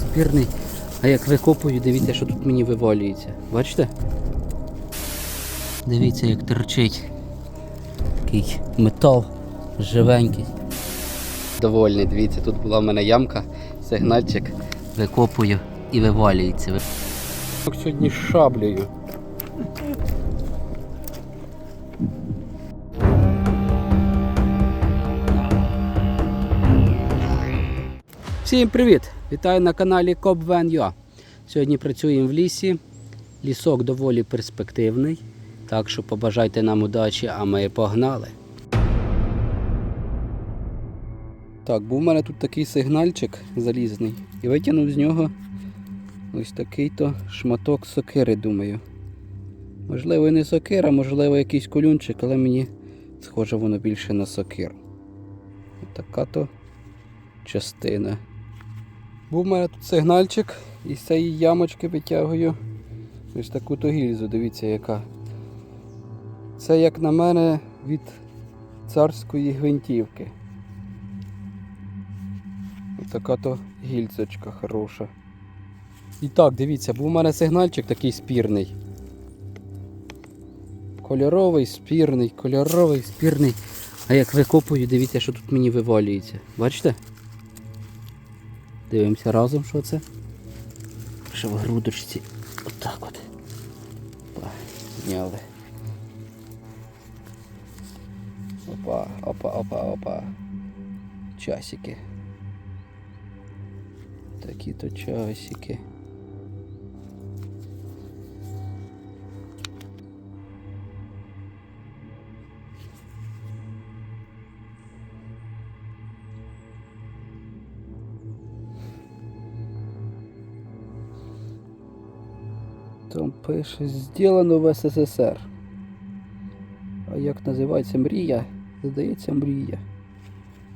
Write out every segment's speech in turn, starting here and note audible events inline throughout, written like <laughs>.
Спірний. А як викопую, дивіться, що тут мені вивалюється. Бачите? Дивіться, як торчить. Такий метал живенький. Довольний, дивіться, тут була в мене ямка, сигнальчик, викопую і вивалюється. Сьогодні шаблею. Всім привіт! Вітаю на каналі CopVenUA. Сьогодні працюємо в лісі. Лісок доволі перспективний. Так що побажайте нам удачі, а ми погнали. Так, був у мене тут такий сигнальчик залізний. І витягнув з нього ось такий-то шматок сокири, думаю. Можливо, і не сокира, можливо, якийсь колюнчик, але мені схоже воно більше на сокиру. Така то частина. Був у мене тут сигнальчик, і з цієї ямочки витягую ось таку то гільзу, дивіться яка. Це, як на мене, від царської гвинтівки. Ось така то гільзочка хороша. І так, дивіться, був у мене сигнальчик такий спірний. Кольоровий, спірний, кольоровий, спірний. А як викопую, дивіться, що тут мені вивалюється. Бачите? Дивимося разом, що це. Що в грудочці. Отак от. Опа, зняли. Опа, опа, опа, опа. Часики. Такі то часики. Пише зроблено в СССР. А як називається мрія? Здається, мрія.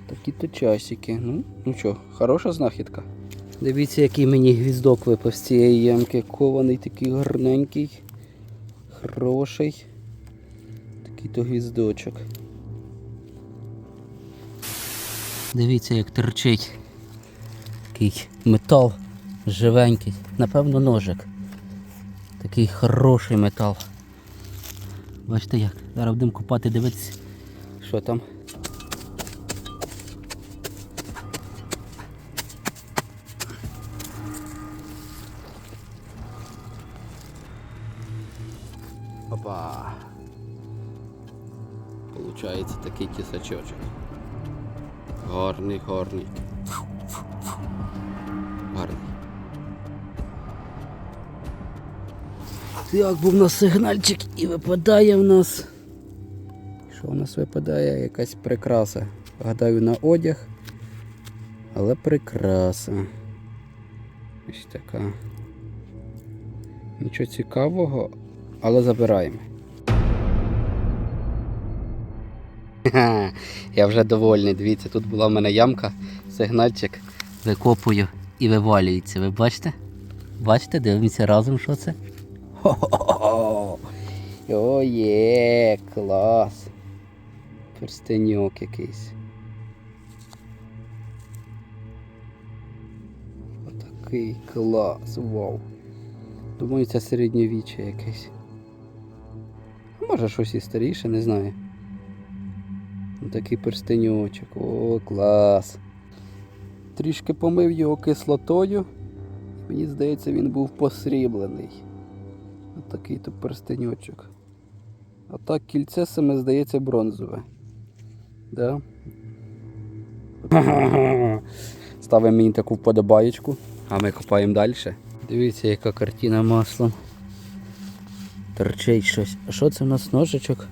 Такі то часики. Ну, ну що, хороша знахідка. Дивіться, який мені гвіздок випав з цієї ямки. Кований такий гарненький, хороший. Такий то гвіздочок. Дивіться, як торчить. Такий метал живенький. Напевно, ножик. Такий хороший метал. Бачите як? Зараз будемо купати, дивитися, що там. Опа. Получається такий тісачочок. Гарний, гарний. Гарний. Так, був у нас сигнальчик і випадає в нас. Що у нас випадає? Якась прикраса. Гадаю на одяг. Але прикраса. Ось така. Нічого цікавого, але забираємо. Ха, <laughs> Я вже довольний. Дивіться, тут була в мене ямка, сигнальчик. Викопую і вивалюється. Ви бачите? Бачите, дивимося разом, що це? Хо-хо-хо! О, є, клас. Перстеньок якийсь. Отакий клас, вау. Думаю, це середньовіччя якесь. Може щось і старіше, не знаю. Такий перстеньочок. О, клас. Трішки помив його кислотою. Мені здається, він був посріблений. Отакий то перстеньочок. А так кільце саме здається бронзове. Да? <laughs> Ставимо мені таку вподобаєчку, а ми копаємо далі. Дивіться, яка картина маслом. Торчить щось. А що це в нас ножичок?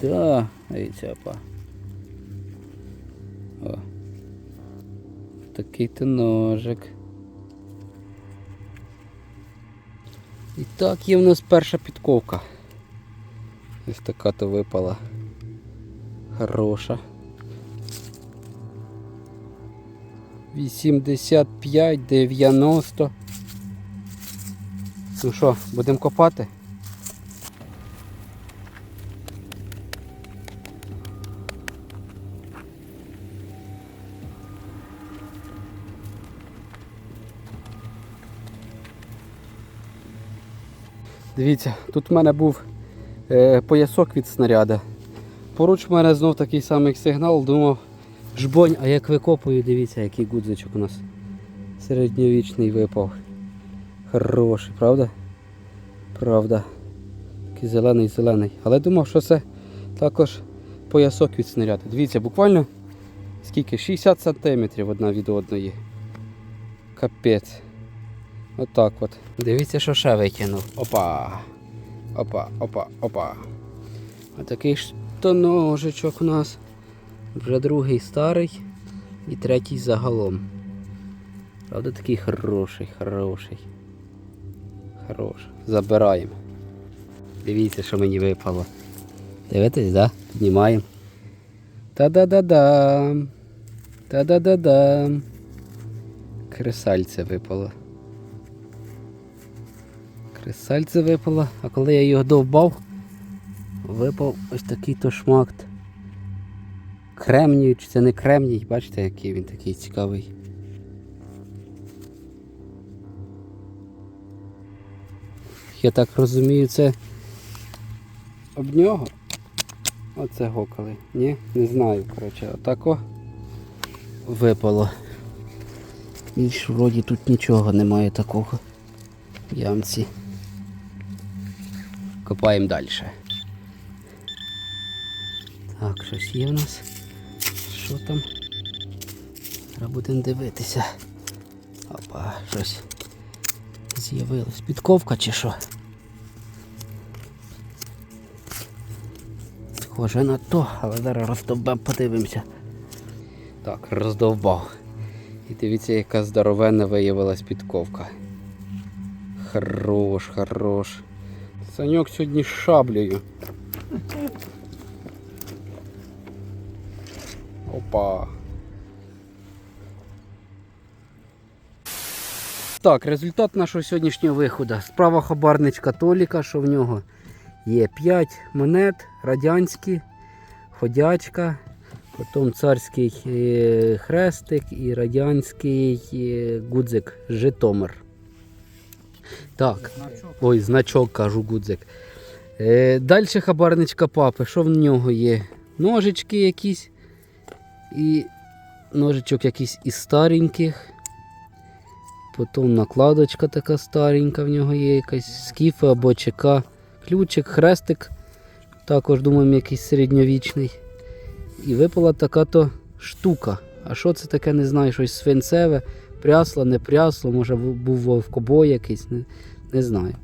Да, дивіться, опа. О. Такий то ножик. І так, є в нас перша підковка. Ось така то випала. Хороша. 85, 90. Ну що, будемо копати? Дивіться, тут в мене був е, поясок від снаряда. Поруч в мене знов такий самий сигнал, думав, жбонь, а як викопую, дивіться, який гудзичок у нас середньовічний випав. Хороший, правда? Правда. Такий зелений зелений. Але думав, що це також поясок від снаряду. Дивіться, буквально скільки? 60 сантиметрів одна від одної. Капець. Отак от. Дивіться, що ще витягнув. Опа. Опа, опа, опа. Отакий ж то ножичок у нас. Вже другий старий і третій загалом. Правда, такий хороший, хороший. Хороший. Забираємо. Дивіться, що мені випало. Дивитесь, да? Піднімаємо. Та-да-да-дам. Та-да-да-дам. Кресальце випало. Кресальце випало, а коли я його довбав, випав ось такий то шмакт. Кремній, чи це не кремній, бачите, який він такий цікавий. Я так розумію, це об нього. Оце гокали. Ні, не знаю, коротше, отако випало. Більш вроді тут нічого немає такого в ямці. Копаємо далі. Так, щось є в нас. Що там? Треба будемо дивитися. Опа, щось з'явилось. Підковка чи що? Схоже на то, але зараз роздовбем, подивимося. Так, роздовбав. І дивіться, яка здоровенна виявилась підковка. Хорош, хорош. Саньок сьогодні шаблею. Опа. Так, результат нашого сьогоднішнього виходу. Справа хабарничка Толіка, що в нього є 5 монет, радянські, ходячка, потім царський е, хрестик і радянський е, гудзик Житомир. Так, ой, значок кажу гудзик. Е, Далі хабарничка папи. Що в нього є? Ножички якісь. І ножичок якийсь із стареньких. Потім накладочка така старенька в нього є, якась скіфа або ЧК. Ключик, хрестик. Також думаємо якийсь середньовічний. І випала така то штука. А що це таке, не знаю, щось свинцеве, прясло, не прясло, може був вовкобой якийсь, не, не знаю.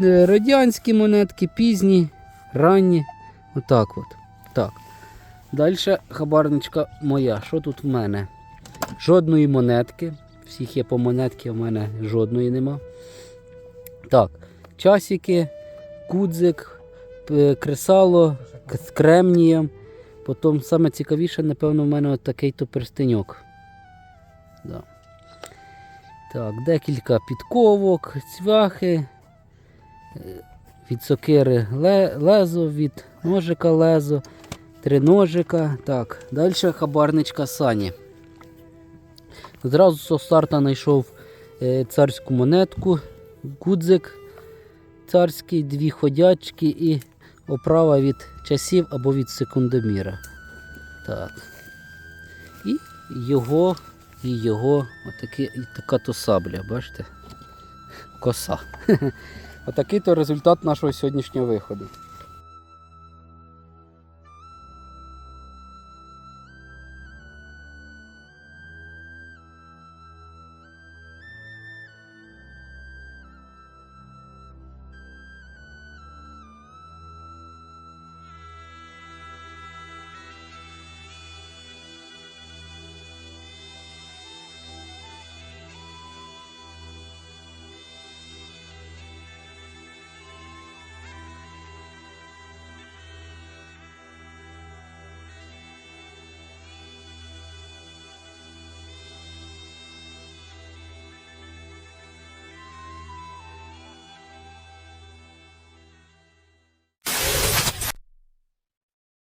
Де Радянські монетки, пізні, ранні. Отак от. Так. Далі хабарничка моя. Що тут в мене? Жодної монетки. Всіх є по монетки, у мене жодної нема. Так, часики, кудзик, кресало з кремнієм. Потім саме цікавіше, напевно, в мене от такий то перстеньок. Да. Так, декілька підковок, цвяхи. е, Від сокири лезо, від ножика лезо, три ножика. Так, далі хабарничка Сані. Зразу з старта знайшов е, царську монетку, гудзик царський, дві ходячки і оправа від часів або від секундоміра. Так. І його, і його, отакі, така то сабля, бачите? Коса. <laughs> Отакий то результат нашого сьогоднішнього виходу.